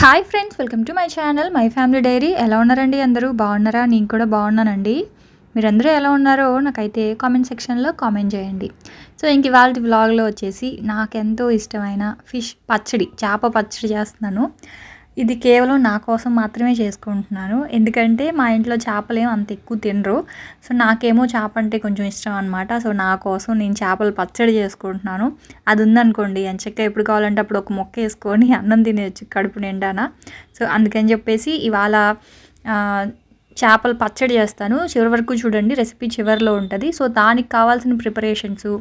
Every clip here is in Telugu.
Hi friends welcome to my channel my family diary ఎలా ఉన్నారండి అందరూ? బాగున్నారా? నేను కూడా బాగున్నానండి. మీరందరూ ఎలా ఉన్నారో నాకైతే కామెంట్ సెక్షన్లో కామెంట్ చేయండి. సో ఇంక ఇవాళ వ్లాగ్లో వచ్చేసి నాకెంతో ఇష్టమైన ఫిష్ పచ్చడి చేప పచ్చడి చేస్తున్నాను. ఇది కేవలం నా కోసం మాత్రమే చేసుకుంటున్నాను. ఎందుకంటే మా ఇంట్లో చేపలు అంత ఎక్కువ తినరు. సో నాకేమో చేప అంటే కొంచెం ఇష్టం అనమాట సో నా కోసం నేను చేపలు పచ్చడి చేసుకుంటున్నాను. అది ఉందనుకోండి ఎంచక్క ఎప్పుడు కావాలంటే అప్పుడు ఒక మొక్క వేసుకొని అన్నం తినేయచ్చు కడుపు నిండానా. సో అందుకని చెప్పేసి ఇవాళ చేపలు పచ్చడి చేస్తాను. చివరి వరకు చూడండి రెసిపీ చివరిలో ఉంటుంది. సో దానికి కావాల్సిన ప్రిపరేషన్స్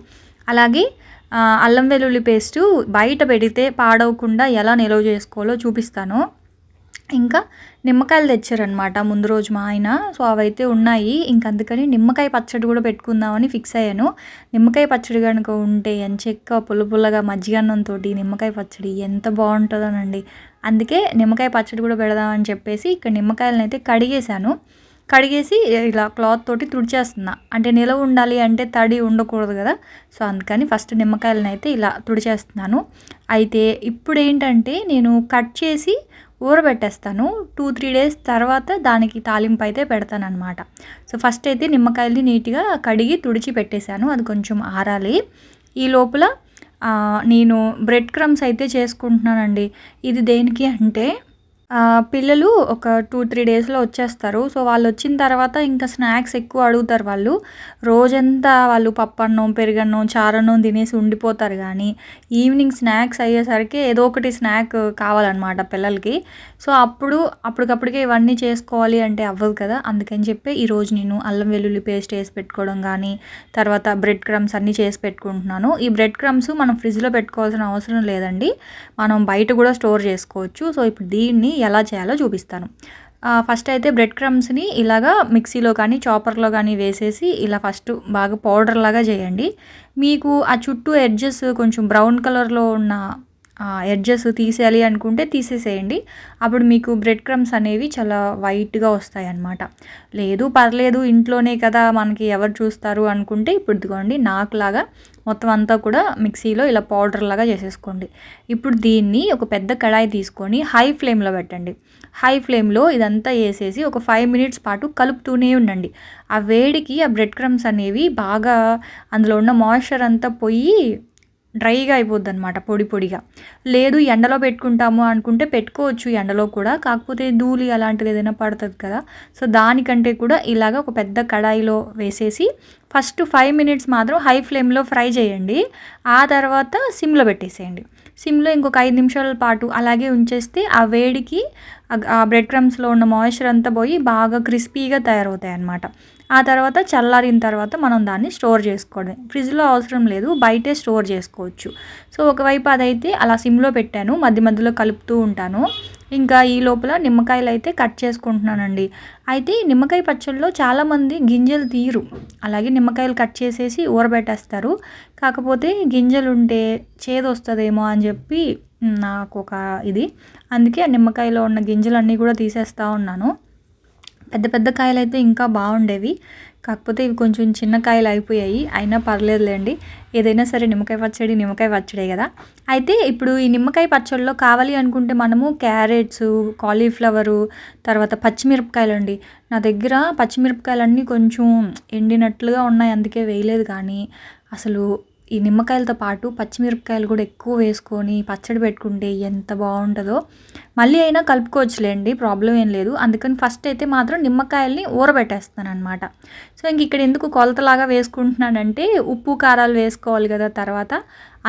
అలాగే అల్లం వెల్లుల్లి పేస్టు బయట పెడితే పాడవకుండా ఎలా నిల్వ చేసుకోవాలో చూపిస్తాను. ఇంకా నిమ్మకాయలు తెచ్చారనమాట ముందు రోజు మా ఆయన. సో అవైతే ఉన్నాయి. ఇంక అందుకని నిమ్మకాయ పచ్చడి కూడా పెట్టుకుందామని ఫిక్స్ అయ్యాను. నిమ్మకాయ పచ్చడి కనుక ఉంటే ఎంచెక్క పుల్ల పుల్లగా మజ్జిగన్నంతో నిమ్మకాయ పచ్చడి ఎంత బాగుంటుందోనండి. అందుకే నిమ్మకాయ పచ్చడి కూడా పెడదామని చెప్పేసి ఇక్కడ నిమ్మకాయలను అయితే కడిగేశాను. కడిగేసి ఇలా క్లాత్ తోటి తుడిచేస్తున్నా. అంటే నిలవ ఉండాలి అంటే తడి ఉండకూడదు కదా. సో అందుకని ఫస్ట్ నిమ్మకాయలను అయితే ఇలా తుడిచేస్తున్నాను. అయితే ఇప్పుడు ఏంటంటే నేను కట్ చేసి ఊరబెట్టేస్తాను. టూ త్రీ డేస్ తర్వాత దానికి తాలింపు అయితే పెడతానమాట సో ఫస్ట్ అయితే నిమ్మకాయల్ని నీట్గా కడిగి తుడిచి పెట్టేశాను. అది కొంచెం ఆరాలి. ఈ లోపల నేను బ్రెడ్ క్రమ్స్ అయితే చేసుకుంటున్నానండి. ఇది దేనికి అంటే పిల్లలు ఒక టూ త్రీ డేస్లో వచ్చేస్తారు. సో వాళ్ళు వచ్చిన తర్వాత ఇంకా స్నాక్స్ ఎక్కువ అడుగుతారు వాళ్ళు. రోజంతా వాళ్ళు పప్పన్నం పెరుగన్నం చారన్నం తినేసి ఉండిపోతారు కానీ ఈవినింగ్ స్నాక్స్ అయ్యేసరికి ఏదో ఒకటి స్నాక్ కావాలన్నమాట పిల్లలకి. సో అప్పుడు అప్పటికప్పటికే ఇవన్నీ చేసుకోవాలి అంటే అవ్వదు కదా. అందుకని చెప్పి ఈరోజు నేను అల్లం వెల్లుల్లి పేస్ట్ వేసి పెట్టుకోవడం కానీ తర్వాత బ్రెడ్ క్రమ్స్ అన్నీ చేసి పెట్టుకుంటున్నాను. ఈ బ్రెడ్ క్రమ్స్ మనం ఫ్రిడ్జ్లో పెట్టుకోవాల్సిన అవసరం లేదండి. మనం బయట కూడా స్టోర్ చేసుకోవచ్చు. సో ఇప్పుడు దీన్ని ఎలా చేయాలో చూపిస్తాను. ఫస్ట్ అయితే బ్రెడ్ క్రమ్స్ని ఇలాగా మిక్సీలో కానీ చాపర్లో కానీ వేసేసి ఇలా ఫస్ట్ బాగా పౌడర్ లాగా చేయండి. మీకు ఆ చుట్టూ ఎడ్జెస్ కొంచెం బ్రౌన్ కలర్లో ఉన్న ఎడ్జెస్ తీసేయాలి అనుకుంటే తీసేసేయండి. అప్పుడు మీకు బ్రెడ్ క్రమ్స్ అనేవి చాలా వైట్గా వస్తాయి అన్నమాట లేదు పర్లేదు ఇంట్లోనే కదా మనకి ఎవరు చూస్తారు అనుకుంటే ఇప్పుడు ఇదిగోండి నాకులాగా మొత్తం అంతా కూడా మిక్సీలో ఇలా పౌడర్ లాగా చేసేసుకోండి. ఇప్పుడు దీన్ని ఒక పెద్ద కడాయి తీసుకొని హై ఫ్లేమ్లో పెట్టండి. హై ఫ్లేమ్లో ఇదంతా వేసేసి ఒక ఫైవ్ మినిట్స్ పాటు కలుపుతూనే ఉండండి. ఆ వేడికి ఆ బ్రెడ్ క్రమ్స్ అనేవి బాగా అందులో ఉన్న మాయిశ్చర్ అంతా పోయి డ్రైగా అయిపోద్ది అనమాట పొడి పొడిగా. లేదు ఎండలో పెట్టుకుంటాము అనుకుంటే పెట్టుకోవచ్చు ఎండలో కూడా కాకపోతే ధూళి అలాంటిది ఏదైనా పడుతుంది కదా. సో దానికంటే కూడా ఇలాగ ఒక పెద్ద కడాయిలో వేసేసి ఫస్ట్ ఫైవ్ మినిట్స్ మాత్రం హై ఫ్లేమ్లో ఫ్రై చేయండి. ఆ తర్వాత సిమ్లో పెట్టేసేయండి. సిమ్లో ఇంకొక ఐదు నిమిషాల పాటు అలాగే ఉంచేస్తే ఆ వేడికి ఆ- బ్రెడ్ క్రమ్స్లో ఉన్న మాయిశ్చర్ అంతా పోయి బాగా క్రిస్పీగా తయారవుతాయి అన్నమాట. ఆ తర్వాత చల్లారిన తర్వాత మనం దాన్ని స్టోర్ చేసుకోవడం ఫ్రిడ్జ్లో అవసరం లేదు బయటే స్టోర్ చేసుకోవచ్చు. సో ఒకవైపు అదైతే అలా సిమ్లో పెట్టాను మధ్య మధ్యలో కలుపుతూ ఉంటాను. ఇంకా ఈ లోపల నిమ్మకాయలు అయితే కట్ చేసుకుంటున్నానండి. అయితే నిమ్మకాయ పచ్చళ్ళలో చాలామంది గింజలు తీయరు. అలాగే నిమ్మకాయలు కట్ చేసేసి ఊరబెట్టేస్తారు. కాకపోతే గింజలు ఉంటే చేదు వస్తుందేమో అని చెప్పి నాకు ఒక ఇది. అందుకే ఆ నిమ్మకాయలో ఉన్న గింజలన్నీ కూడా తీసేస్తూ ఉన్నాను. పెద్ద పెద్ద కాయలు అయితే ఇంకా బాగుండేవి. కాకపోతే ఇవి కొంచెం చిన్న కాయలు అయిపోయాయి. అయినా పర్లేదులేండి. ఏదైనా సరే నిమ్మకాయ పచ్చడి నిమ్మకాయ పచ్చడే కదా. అయితే ఇప్పుడు ఈ నిమ్మకాయ పచ్చడిలో కావాలి అనుకుంటే మనము క్యారెట్స్ కాలీఫ్లవరు తర్వాత పచ్చిమిరపకాయలు అండి నా దగ్గర పచ్చిమిరపకాయలన్నీ కొంచెం ఎండినట్లుగా ఉన్నాయి. అందుకే వేయలేదు కానీ అసలు ఈ నిమ్మకాయలతో పాటు పచ్చిమిరపకాయలు కూడా ఎక్కువ వేసుకొని పచ్చడి పెట్టుకుంటే ఎంత బాగుంటుందో మళ్ళీ అయినా కలుపుకోవచ్చులేండి ప్రాబ్లం ఏం లేదు. అందుకని ఫస్ట్ అయితే మాత్రం నిమ్మకాయల్ని ఊరబెట్టేస్తాను అనమాట సో ఇంక ఇక్కడ ఎందుకు కొలతలాగా వేసుకుంటున్నానంటే ఉప్పు కారాలు వేసుకోవాలి కదా తర్వాత.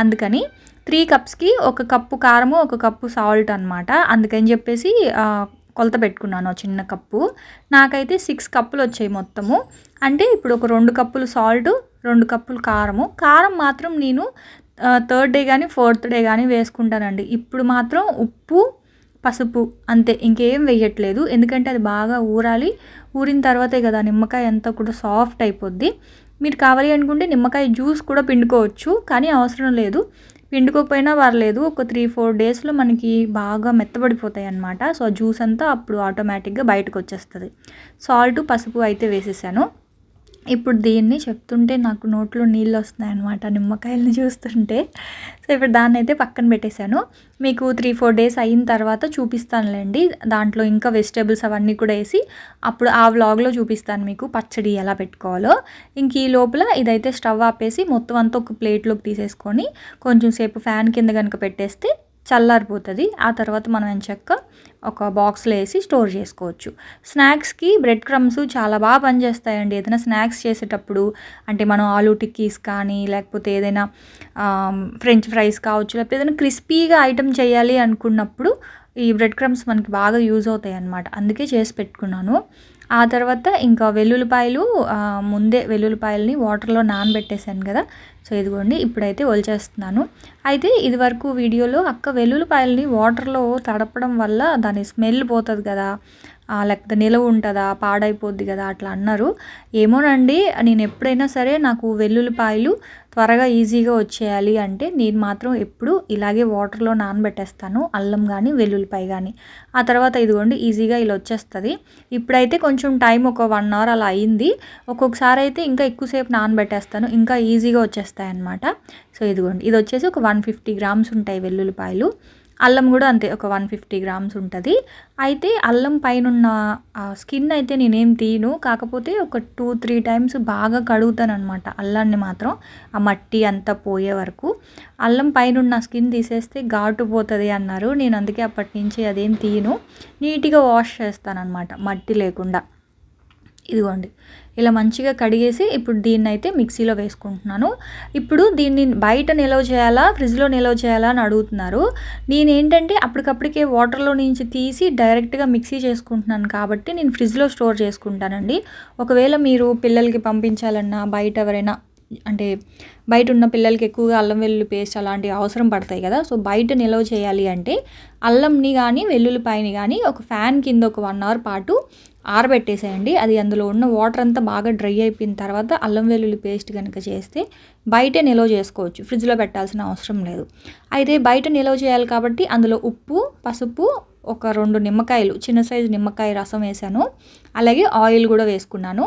అందుకని త్రీ కప్స్కి ఒక కప్పు కారము ఒక కప్పు సాల్ట్ అనమాట అందుకని చెప్పేసి కొలత పెట్టుకున్నాను చిన్న కప్పు. నాకైతే సిక్స్ కప్పులు వచ్చాయి మొత్తము. అంటే ఇప్పుడు ఒక రెండు కప్పులు సాల్ట్ రెండు కప్పులు కారము. కారం మాత్రం నేను థర్డ్ డే కానీ ఫోర్త్ డే కానీ వేసుకుంటానండి. ఇప్పుడు మాత్రం ఉప్పు పసుపు అంతే. ఇంకేం వేయట్లేదు. ఎందుకంటే అది బాగా ఊరాలి. ఊరిన తర్వాతే కదా నిమ్మకాయ అంతా కూడా సాఫ్ట్ అయిపోద్ది. మీరు కావాలి అనుకుంటే నిమ్మకాయ జ్యూస్ కూడా పిండుకోవచ్చు. కానీ అవసరం లేదు. పిండుకోకపోయినా పర్లేదు. ఒక త్రీ ఫోర్ డేస్లో మనకి బాగా మెత్తబడిపోతాయి అన్నమాట సో ఆ జ్యూస్ అంతా అప్పుడు ఆటోమేటిక్గా బయటకు వచ్చేస్తుంది సాల్ట్ పసుపు అయితే వేసేసాను. ఇప్పుడు దీన్ని చెప్తుంటే నాకు నోట్లో నీళ్ళు వస్తున్నాయి అనమాట నిమ్మకాయలను చూస్తుంటే. సో ఇప్పుడు దాన్ని అయితే పక్కన పెట్టేశాను. మీకు త్రీ ఫోర్ డేస్ అయిన తర్వాత చూపిస్తానులేండి. దాంట్లో ఇంకా వెజిటేబుల్స్ అవన్నీ కూడా వేసి అప్పుడు ఆ వ్లాగ్లో చూపిస్తాను మీకు పచ్చడి ఎలా పెట్టుకోవాలో. ఇంక ఈ లోపల ఇదైతే స్టవ్ ఆపేసి మొత్తం అంతా ఒక ప్లేట్లోకి తీసేసుకొని కొంచెం సేపు ఫ్యాన్ కింద కనుక పెట్టేస్తే చల్లారిపోతుంది. ఆ తర్వాత మనం ఎంచక్క ఒక బాక్స్లో వేసి స్టోర్ చేసుకోవచ్చు. స్నాక్స్కి బ్రెడ్ క్రమ్స్ చాలా బాగా పనిచేస్తాయండి. ఏదైనా స్నాక్స్ చేసేటప్పుడు అంటే మనం ఆలూ టిక్కీస్ కానీ లేకపోతే ఏదైనా ఫ్రెంచ్ ఫ్రైస్ కావచ్చు లేకపోతే ఏదైనా క్రిస్పీగా ఐటమ్ చేయాలి అనుకున్నప్పుడు ఈ బ్రెడ్ క్రమ్స్ మనకి బాగా యూజ్ అవుతాయి అన్నమాట అందుకే చేసి పెట్టుకున్నాను. ఆ తర్వాత ఇంకా వెల్లుల్లిపాయలు ముందే వెల్లుల్లిపాయలని వాటర్లో నానబెట్టేశాను కదా. సో ఇదిగోండి ఇప్పుడైతే ఒలిచేస్తున్నాను. అయితే ఇదివరకు వీడియోలో అక్క వెల్లుల్లిపాయలని వాటర్లో తడపడం వల్ల దాని స్మెల్ పోతుంది కదా లేకపోతే నిలవ ఉంటుందా పాడైపోద్ది కదా అట్లా అన్నారు. ఏమోనండి నేను ఎప్పుడైనా సరే నాకు వెల్లుల్లిపాయలు త్వరగా ఈజీగా వచ్చేయాలి అంటే నేను మాత్రం ఎప్పుడు ఇలాగే వాటర్లో నానబెట్టేస్తాను అల్లం కానీ వెల్లుల్లిపాయ కానీ ఆ తర్వాత ఇదిగోండి ఈజీగా ఇలా వచ్చేస్తుంది. ఇప్పుడైతే కొంచెం టైం ఒక వన్ అవర్ అలా అయింది. ఒక్కొక్కసారి అయితే ఇంకా ఎక్కువసేపు నానబెట్టేస్తాను ఇంకా ఈజీగా వచ్చేస్తాయి అనమాట సో ఇదిగోండి ఇది వచ్చేసి ఒక వన్ ఫిఫ్టీ గ్రామ్స్ ఉంటాయి వెల్లుల్లిపాయలు. అల్లం కూడా అంతే ఒక వన్ ఫిఫ్టీ గ్రామ్స్ ఉంటుంది. అయితే అల్లం పైన స్కిన్ అయితే నేనేం తీయను. కాకపోతే ఒక టూ త్రీ టైమ్స్ బాగా కడుగుతాను అనమాట అల్లాన్ని మాత్రం ఆ మట్టి అంతా పోయే వరకు. అల్లం పైన స్కిన్ తీసేస్తే ఘాటు పోతుంది అన్నారు. నేను అందుకే అప్పటి నుంచి అదేం తీయను. నీట్గా వాష్ చేస్తాను అనమాట మట్టి లేకుండా. ఇదిగోండి. ఇలా మంచిగా కడిగేసి ఇప్పుడు దీన్ని అయితే మిక్సీలో వేసుకుంటున్నాను. ఇప్పుడు దీన్ని బయట నిల్వ చేయాలా ఫ్రిడ్జ్లో నిల్వ చేయాలా అని అడుగుతున్నారు. నేనేంటంటే అప్పటికప్పటికే వాటర్లో నుంచి తీసి డైరెక్ట్గా మిక్సీ చేసుకుంటున్నాను కాబట్టి నేను ఫ్రిడ్జ్లో స్టోర్ చేసుకుంటానండి. ఒకవేళ మీరు పిల్లలకి పంపించాలన్నా బయట ఎవరైనా అంటే బయట ఉన్న పిల్లలకి ఎక్కువగా అల్లం వెల్లుల్లి పేస్ట్ అలాంటివి అవసరం పడతాయి కదా సో బయట నిల్వ చేయాలి అంటే అల్లంని కానీ వెల్లుల్లిపాయని కానీ ఒక ఫ్యాన్ కింద ఒక వన్ అవర్ పాటు ఆరబెట్టేసేయండి. అది అందులో ఉన్న వాటర్ అంతా బాగా డ్రై అయిపోయిన తర్వాత అల్లం వెల్లుల్లి పేస్ట్ కనుక చేస్తే బయటే నిల్వ చేసుకోవచ్చు. ఫ్రిడ్జ్లో పెట్టాల్సిన అవసరం లేదు. అయితే బయట నిల్వ చేయాలి కాబట్టి అందులో ఉప్పు పసుపు ఒక రెండు నిమ్మకాయలు చిన్న సైజు నిమ్మకాయ రసం వేసాను అలాగే ఆయిల్ కూడా వేసుకున్నాను.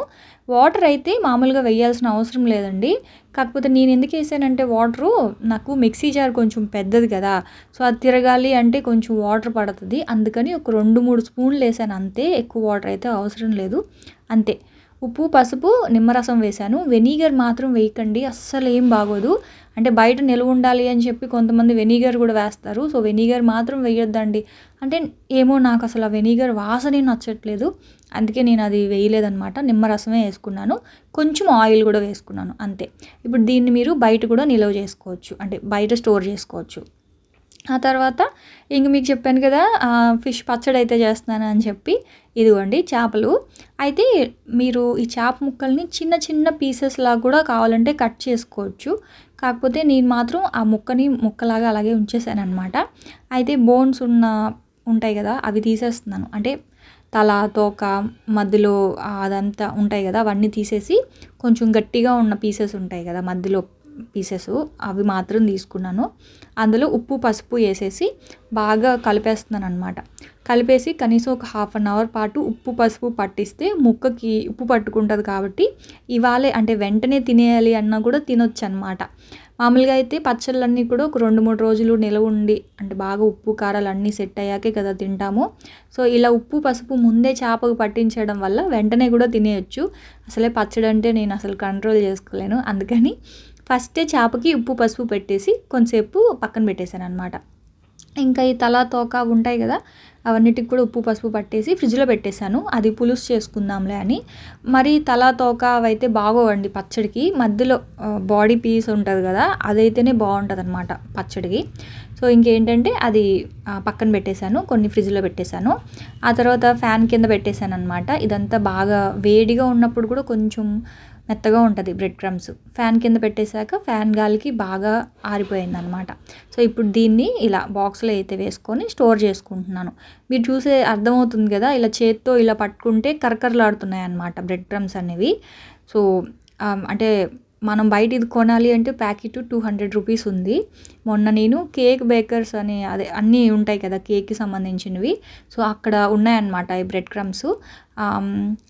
వాటర్ అయితే మామూలుగా వేయాల్సిన అవసరం లేదండి. కాకపోతే నేను ఎందుకు వేసానంటే వాటరు నాకు మిక్సీ జార్ కొంచెం పెద్దది కదా సో అది తిరగాలి అంటే కొంచెం వాటర్ పడుతుంది. అందుకని ఒక రెండు మూడు స్పూన్లు వేసాను అంతే. ఎక్కువ వాటర్ అయితే అవసరం లేదు. అంతే. ఉప్పు పసుపు నిమ్మరసం వేశాను వెనిగర్ మాత్రం వేయకండి. అస్సలు ఏం బాగోదు. అంటే బయట నిల్వ ఉండాలి అని చెప్పి కొంతమంది వెనిగర్ కూడా వేస్తారు. సో వెనిగర్ మాత్రం వేయొద్దండి. అంటే ఏమో నాకు అసలు ఆ వెనిగర్ వాసనే నచ్చట్లేదు. అందుకే నేను అది వేయలేదనమాట నిమ్మరసమే వేసుకున్నాను. కొంచెం ఆయిల్ కూడా వేసుకున్నాను. అంతే. ఇప్పుడు దీన్ని మీరు బయట కూడా నిల్వ చేసుకోవచ్చు. అంటే బయట స్టోర్ చేసుకోవచ్చు. ఆ తర్వాత ఇంక మీకు చెప్పాను కదా ఫిష్ పచ్చడి అయితే చేస్తున్నాను అని చెప్పి. ఇదిగోండి చేపలు. అయితే మీరు ఈ చేప ముక్కల్ని చిన్న చిన్న పీసెస్ లాగా కూడా కావాలంటే కట్ చేసుకోవచ్చు. కాకపోతే నేను మాత్రం ఆ ముక్కని ముక్కలాగా అలాగే ఉంచేసాను అనమాట అయితే బోన్స్ ఉన్న ఉంటాయి కదా అవి తీసేస్తున్నాను. అంటే తల తోక మధ్యలో అదంతా ఉంటాయి కదా అవన్నీ తీసేసి కొంచెం గట్టిగా ఉన్న పీసెస్ ఉంటాయి కదా మధ్యలో. పీసెస్ అవి మాత్రం తీసుకున్నాను. అందులో ఉప్పు పసుపు వేసేసి బాగా కలిపేస్తున్నాను అనమాట కలిపేసి కనీసం ఒక హాఫ్ అన్ అవర్ పాటు ఉప్పు పసుపు పట్టిస్తే ముక్కకి ఉప్పు పట్టుకుంటుంది కాబట్టి ఇవాళే అంటే వెంటనే తినేయాలి అన్నా కూడా తినొచ్చు అనమాట మామూలుగా అయితే పచ్చళ్ళన్నీ కూడా ఒక రెండు మూడు రోజులు నిలవ ఉండి అంటే బాగా ఉప్పు కారాలు అన్నీ సెట్ అయ్యాకే కదా తింటాము. సో ఇలా ఉప్పు పసుపు ముందే చేపకు పట్టించడం వల్ల వెంటనే కూడా తినేయచ్చు. అసలే పచ్చడి అంటే నేను అసలు కంట్రోల్ చేసుకోలేను. అందుకని ఫస్టే చేపకి ఉప్పు పసుపు పెట్టేసి కొంతసేపు పక్కన పెట్టేశాను అనమాట ఇంకా ఈ తల తోక ఉంటాయి కదా అవన్నిటికి కూడా ఉప్పు పసుపు పట్టేసి ఫ్రిడ్జ్లో పెట్టేశాను. అది పులుసు చేసుకుందాంలే అని. మరి తల తోక అవైతే బాగోవండి పచ్చడికి. మధ్యలో బాడీ పీస్ ఉంటుంది కదా అదైతేనే బాగుంటుంది అనమాట పచ్చడికి. సో ఇంకేంటంటే అది పక్కన పెట్టేశాను కొన్ని ఫ్రిడ్జ్లో పెట్టేశాను. ఆ తర్వాత ఫ్యాన్ కింద పెట్టేశాను అనమాట ఇదంతా బాగా వేడిగా ఉన్నప్పుడు కూడా కొంచెం మెత్తగా ఉంటుంది బ్రెడ్ క్రమ్స్ ఫ్యాన్ కింద పెట్టేశాక ఫ్యాన్ గాలికి బాగా ఆరిపోయింది అనమాట సో ఇప్పుడు దీన్ని ఇలా బాక్స్లో అయితే వేసుకొని స్టోర్ చేసుకుంటున్నాను. మీరు చూసే అర్థమవుతుంది కదా ఇలా చేత్తో ఇలా పట్టుకుంటే కరకరలాడుతున్నాయి అనమాట బ్రెడ్ క్రమ్స్ అనేవి సో um, అంటే మనం బయట ఇది కొనాలి అంటే ప్యాకెట్ టూ హండ్రెడ్ రూపీస్ ఉంది. మొన్న నేను కేక్ బేకర్స్ అని అదే అన్నీ ఉంటాయి కదా కేక్కి సంబంధించినవి. సో అక్కడ ఉన్నాయన్నమాట ఈ bread crumbs.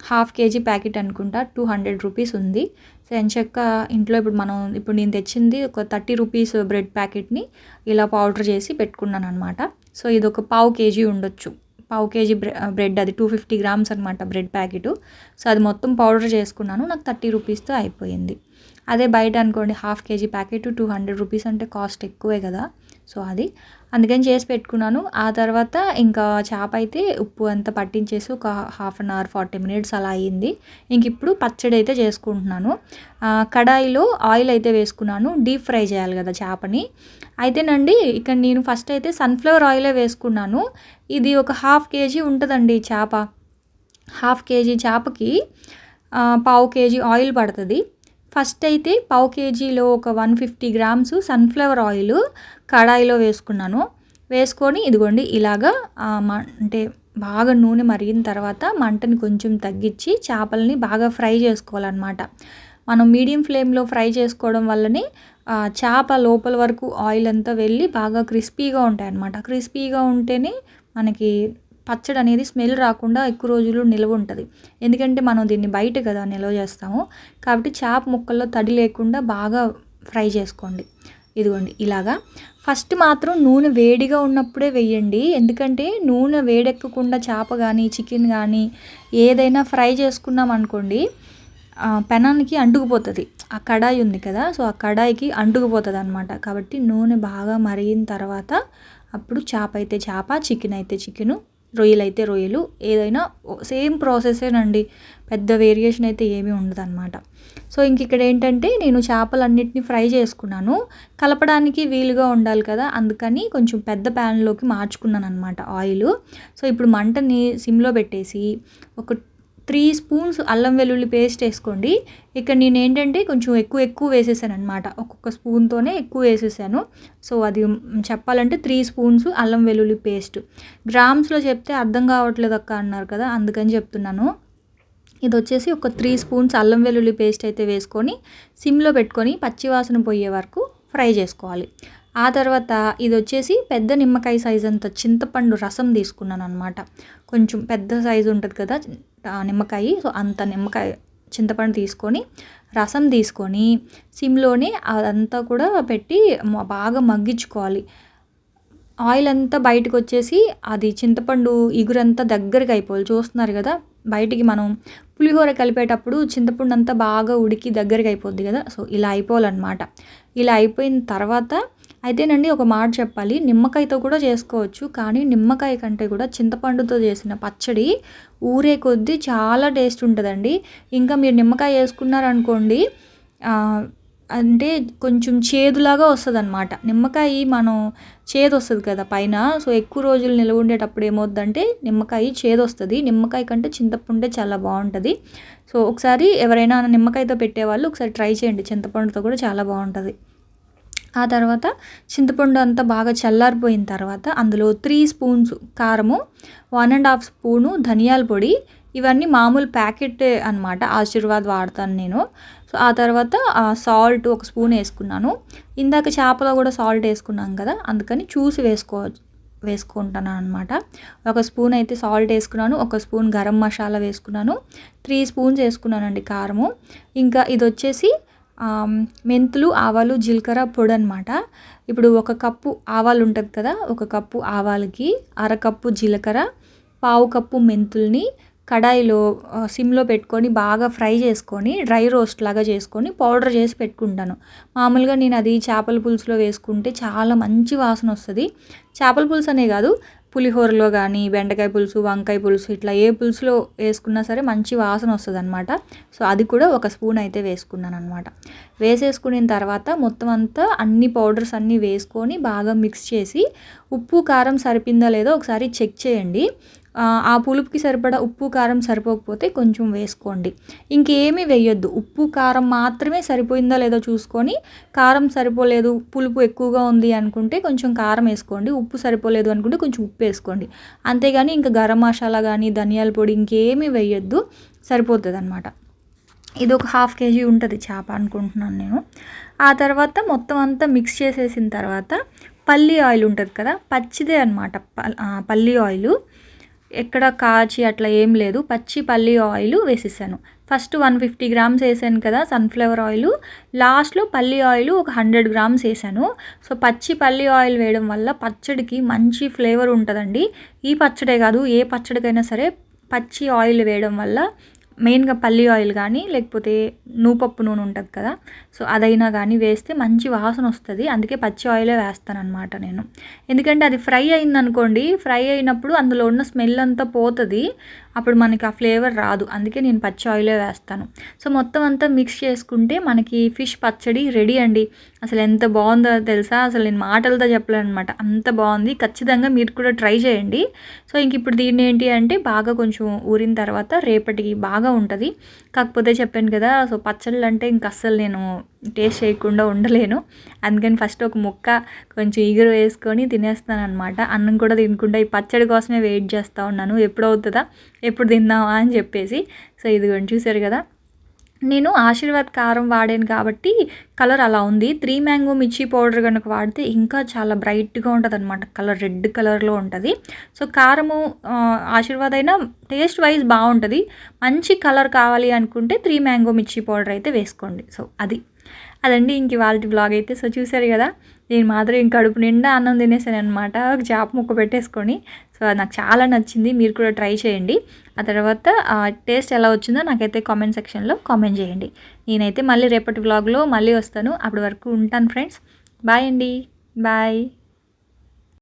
Half KG packet అనుకుంటా టూ హండ్రెడ్ రూపీస్ ఉంది. సో ఎంచక్క ఇంట్లో ఇప్పుడు మనం ఇప్పుడు నేను తెచ్చింది ఒక థర్టీ రూపీస్ బ్రెడ్ ప్యాకెట్ని ఇలా పౌడర్ చేసి పెట్టుకున్నాను అనమాట సో ఇది ఒక పావు కేజీ ఉండొచ్చు. పావు కేజీ బ్రెడ్ అది టూ ఫిఫ్టీ గ్రామ్స్ అనమాట బ్రెడ్ ప్యాకెట్. సో అది మొత్తం పౌడర్ చేసుకున్నాను. నాకు థర్టీ రూపీస్తో అయిపోయింది. అదే బయట అనుకోండి half KG packet two hundred rupees అంటే కాస్ట్ ఎక్కువే కదా. సో అది. అందుకని చేసి పెట్టుకున్నాను. ఆ తర్వాత ఇంకా చేప అయితే ఉప్పు అంతా పట్టించేసి ఒక half an hour forty minutes అలా అయ్యింది ఇంక ఇప్పుడు పచ్చడి అయితే చేసుకుంటున్నాను. కడాయిలో ఆయిల్ అయితే వేసుకున్నాను. డీప్ ఫ్రై చేయాలి కదా చేపని. అయితేనండి ఇక్కడ నేను ఫస్ట్ అయితే సన్ఫ్లవర్ ఆయిలే వేసుకున్నాను. ఇది ఒక హాఫ్ కేజీ ఉంటుందండి చేప. హాఫ్ కేజీ చేపకి పావు కేజీ ఆయిల్ పడుతుంది. ఫస్ట్ అయితే పావు కేజీలో ఒక one fifty grams sunflower oil కడాయిలో వేసుకున్నాను. వేసుకొని ఇదిగోండి ఇలాగా అంటే బాగా నూనె మరిగిన తర్వాత మంటని కొంచెం తగ్గించి చేపలని బాగా ఫ్రై చేసుకోవాలన్నమాట. మనం మీడియం ఫ్లేమ్లో ఫ్రై చేసుకోవడం వల్లనే చేప లోపల వరకు ఆయిల్ అంతా వెళ్ళి బాగా క్రిస్పీగా ఉంటాయి అన్నమాట క్రిస్పీగా ఉంటేనే మనకి పచ్చడి అనేది స్మెల్ రాకుండా ఎక్కువ రోజులు నిల్వ ఉంటుంది. ఎందుకంటే మనం దీన్ని బయట కదా నిల్వ చేస్తాము. కాబట్టి చేప ముక్కల్లో తడి లేకుండా బాగా ఫ్రై చేసుకోండి. ఇదిగోండి ఇలాగా. ఫస్ట్ మాత్రం నూనె వేడిగా ఉన్నప్పుడే వేయండి. ఎందుకంటే నూనె వేడెక్కకుండా చేప కానీ చికెన్ కానీ ఏదైనా ఫ్రై చేసుకున్నాం అనుకోండి పెనానికి అంటుకుపోతుంది. ఆ కడాయి ఉంది కదా సో ఆ కడాయికి అంటుకుపోతుంది అనమాట కాబట్టి నూనె బాగా మరిగిన తర్వాత అప్పుడు చేప అయితే చేప చికెన్ అయితే చికెను రొయ్యలు అయితే రొయ్యలు ఏదైనా సేమ్ ప్రాసెసేనండి. పెద్ద వేరియేషన్ అయితే ఏమీ ఉండదు అనమాట సో ఇంక ఇక్కడ ఏంటంటే నేను చేపలన్నిటిని ఫ్రై చేసుకున్నాను. కలపడానికి వీలుగా ఉండాలి కదా అందుకని కొంచెం పెద్ద ప్యాన్లోకి మార్చుకున్నాను అనమాట ఆయిల్. సో ఇప్పుడు మంటని సిమ్లో పెట్టేసి ఒక త్రీ స్పూన్స్ అల్లం వెల్లుల్లి పేస్ట్ వేసుకోండి. ఇక్కడ నేను ఏంటంటే కొంచెం ఎక్కువ ఎక్కువ వేసేసాను అనమాట ఒక్కొక్క స్పూన్తోనే ఎక్కువ వేసేసాను. సో అది చెప్పాలంటే త్రీ స్పూన్స్ అల్లం వెల్లుల్లి పేస్ట్. గ్రామ్స్లో చెప్తే అర్థం కావట్లేదు అక్క అన్నారు కదా అందుకని చెప్తున్నాను. ఇది వచ్చేసి ఒక త్రీ స్పూన్స్ అల్లం వెల్లుల్లి పేస్ట్ అయితే వేసుకొని సిమ్లో పెట్టుకొని పచ్చివాసన పోయే వరకు ఫ్రై చేసుకోవాలి. ఆ తర్వాత ఇది వచ్చేసి పెద్ద నిమ్మకాయ సైజ్ అంత చింతపండు రసం తీసుకున్నాను అనమాట కొంచెం పెద్ద సైజు ఉంటుంది కదా నిమ్మకాయ. సో అంత నిమ్మకాయ చింతపండు తీసుకొని రసం తీసుకొని సిమ్లోనే అదంతా కూడా పెట్టి బాగా మగ్గించుకోవాలి. ఆయిల్ అంతా బయటకు వచ్చేసి అది చింతపండు ఇగురంతా దగ్గరికి అయిపోవాలి. చూస్తున్నారు కదా బయటికి మనం పులిహోర కలిపేటప్పుడు చింతపండు అంతా బాగా ఉడికి దగ్గరికి అయిపోద్ది కదా. సో ఇలా అయిపోవాలన్నమాట. ఇలా అయిపోయిన తర్వాత అయితేనండి ఒక మాట చెప్పాలి. నిమ్మకాయతో కూడా చేసుకోవచ్చు. కానీ నిమ్మకాయ కంటే కూడా చింతపండుతో చేసిన పచ్చడి ఊరే కొద్దీ చాలా టేస్ట్ ఉంటుందండి. ఇంకా మీరు నిమ్మకాయ వేసుకున్నారనుకోండి అంటే కొంచెం చేదులాగా వస్తుంది అనమాట నిమ్మకాయ మనం చేదు వస్తుంది కదా పైన. సో ఎక్కువ రోజులు నిల్వ ఉండేటప్పుడు ఏమవుద్దంటే నిమ్మకాయ చేదు వస్తుంది. నిమ్మకాయ కంటే చింతపండే చాలా బాగుంటుంది. సో ఒకసారి ఎవరైనా నిమ్మకాయతో పెట్టేవాళ్ళు ఒకసారి ట్రై చేయండి. చింతపండుతో కూడా చాలా బాగుంటుంది. ఆ తర్వాత చింతపండు అంతా బాగా చల్లారిపోయిన తర్వాత అందులో త్రీ స్పూన్స్ కారము వన్ అండ్ హాఫ్ స్పూను ధనియాల పొడి ఇవన్నీ మామూలు ప్యాకెట్ అనమాట ఆశీర్వాద్ వాడతాను నేను. సో ఆ తర్వాత సాల్ట్ ఒక స్పూన్ వేసుకున్నాను. ఇందాక చేపలో కూడా సాల్ట్ వేసుకున్నాం కదా అందుకని చూసి వేసుకో వేసుకుంటున్నాను అనమాట ఒక స్పూన్ అయితే సాల్ట్ వేసుకున్నాను ఒక స్పూన్ గరం మసాలా వేసుకున్నాను త్రీ స్పూన్స్ వేసుకున్నానండి కారము. ఇంకా ఇది వచ్చేసి మెంతులు ఆవాలు జీలకర్ర పొడి అనమాట ఇప్పుడు ఒక కప్పు ఆవాలు ఉంటుంది కదా ఒక కప్పు ఆవాలకి అరకప్పు జీలకర్ర పావు కప్పు మెంతుల్ని కడాయిలో సిమ్లో పెట్టుకొని బాగా ఫ్రై చేసుకొని డ్రై రోస్ట్ లాగా చేసుకొని పౌడర్ చేసి పెట్టుకుంటాను. మామూలుగా నేను అది చేపల పులుసులో వేసుకుంటే చాలా మంచి వాసన వస్తుంది. చేపల పులుసు అనే కాదు పులిహోరలో కానీ బెండకాయ పులుసు వంకాయ పులుసు ఇట్లా ఏ పులుసులో వేసుకున్నా సరే మంచి వాసన వస్తుంది అనమాట సో అది కూడా ఒక స్పూన్ అయితే వేసుకున్నాను అనమాట వేసేసుకున్న తర్వాత మొత్తం అంతా అన్ని పౌడర్స్ అన్నీ వేసుకొని బాగా మిక్స్ చేసి ఉప్పు కారం సరిపోయిందా లేదో ఒకసారి చెక్ చేయండి. ఆ పులుపుకి సరిపడా ఉప్పు కారం సరిపోకపోతే కొంచెం వేసుకోండి. ఇంకేమీ వేయొద్దు. ఉప్పు కారం మాత్రమే సరిపోయిందా లేదో చూసుకొని కారం సరిపోలేదు పులుపు ఎక్కువగా ఉంది అనుకుంటే కొంచెం కారం వేసుకోండి. ఉప్పు సరిపోలేదు అనుకుంటే కొంచెం ఉప్పు వేసుకోండి. అంతేగాని ఇంకా గరం మసాలా కానీ ధనియాల పొడి ఇంకేమీ వేయొద్దు. సరిపోతుంది అనమాట ఇది ఒక హాఫ్ కేజీ ఉంటుంది చేప అనుకుంటున్నాను నేను. ఆ తర్వాత మొత్తం అంతా మిక్స్ చేసేసిన తర్వాత పల్లి ఆయిల్ ఉంటుంది కదా పచ్చిదే అనమాట పల్లి ఆయిల్. ఎక్కడ కాచి అట్లా ఏం లేదు. పచ్చి పల్లి ఆయిల్ వేసేసాను. ఫస్ట్ వన్ ఫిఫ్టీ గ్రామ్స్ వేసాను కదా సన్ఫ్లవర్ ఆయిల్. లాస్ట్లో పల్లి ఆయిల్ ఒక హండ్రెడ్ గ్రామ్స్ వేసాను. సో పచ్చి పల్లి ఆయిల్ వేయడం వల్ల పచ్చడికి మంచి ఫ్లేవర్ ఉంటుందండి. ఈ పచ్చడే కాదు ఏ పచ్చడికైనా సరే పచ్చి ఆయిల్ వేయడం వల్ల మెయిన్గా పల్లి ఆయిల్ కానీ లేకపోతే నూపప్పు నూనె ఉంటుంది కదా సో అదైనా కానీ వేస్తే మంచి వాసన వస్తుంది. అందుకే పచ్చి ఆయిలే వేస్తానమాట నేను. ఎందుకంటే అది ఫ్రై అయిందనుకోండి ఫ్రై అయినప్పుడు అందులో ఉన్న స్మెల్ అంతా పోతుంది. అప్పుడు మనకి ఆ ఫ్లేవర్ రాదు. అందుకే నేను పచ్చి ఆయిలే వేస్తాను. సో మొత్తం అంతా మిక్స్ చేసుకుంటే మనకి ఫిష్ పచ్చడి రెడీ అండి. అసలు ఎంత బాగుందో తెలుసా? అసలు నేను మాటలతో చెప్పలేను అనమాట అంత బాగుంది. ఖచ్చితంగా మీరు కూడా ట్రై చేయండి. సో ఇంక ఇప్పుడు దీన్ని ఏంటి అంటే బాగా కొంచెం ఊరిన తర్వాత రేపటికి బాగా ఉంటుంది. కాకపోతే చెప్పాను కదా సో పచ్చళ్ళు అంటే ఇంక అస్సలు నేను టేస్ట్ చేయకుండా ఉండలేను. అందుకని ఫస్ట్ ఒక ముక్క కొంచెం ఈగరు వేసుకొని తినేస్తాను అనమాట అన్నం కూడా తినకుండా ఈ పచ్చడి కోసమే వెయిట్ చేస్తూ ఉన్నాను. ఎప్పుడు అవుతుందా ఎప్పుడు తిందామా అని చెప్పేసి. సో ఇదిగోండి చూసారు కదా? నేను ఆశీర్వాద్ కారం వాడాను కాబట్టి కలర్ అలా ఉంది. త్రీ మ్యాంగో మిర్చి పౌడర్ కనుక వాడితే ఇంకా చాలా బ్రైట్గా ఉంటుంది అనమాట కలర్ రెడ్ కలర్లో ఉంటుంది. సో కారము ఆశీర్వాద్ అయినా టేస్ట్ వైజ్ బాగుంటుంది. మంచి కలర్ కావాలి అనుకుంటే త్రీ మ్యాంగో మిర్చి పౌడర్ అయితే వేసుకోండి. సో అది. అదండి ఇంక వాళ్ళ బ్లాగ్ అయితే. సో చూసారు కదా నేను మాత్రం ఇంక కడుపు నిండా అన్నం తినేసాను అనమాట ఒక చేప ముక్క పెట్టేసుకొని. సో అది నాకు చాలా నచ్చింది. మీరు కూడా ట్రై చేయండి. ఆ తర్వాత టేస్ట్ ఎలా వచ్చిందో నాకైతే కామెంట్ సెక్షన్లో కామెంట్ చేయండి. నేనైతే మళ్ళీ రేపటి వ్లాగ్లో మళ్ళీ వస్తాను. అప్పటి వరకు ఉంటాను ఫ్రెండ్స్. బాయ్ అండి. బాయ్.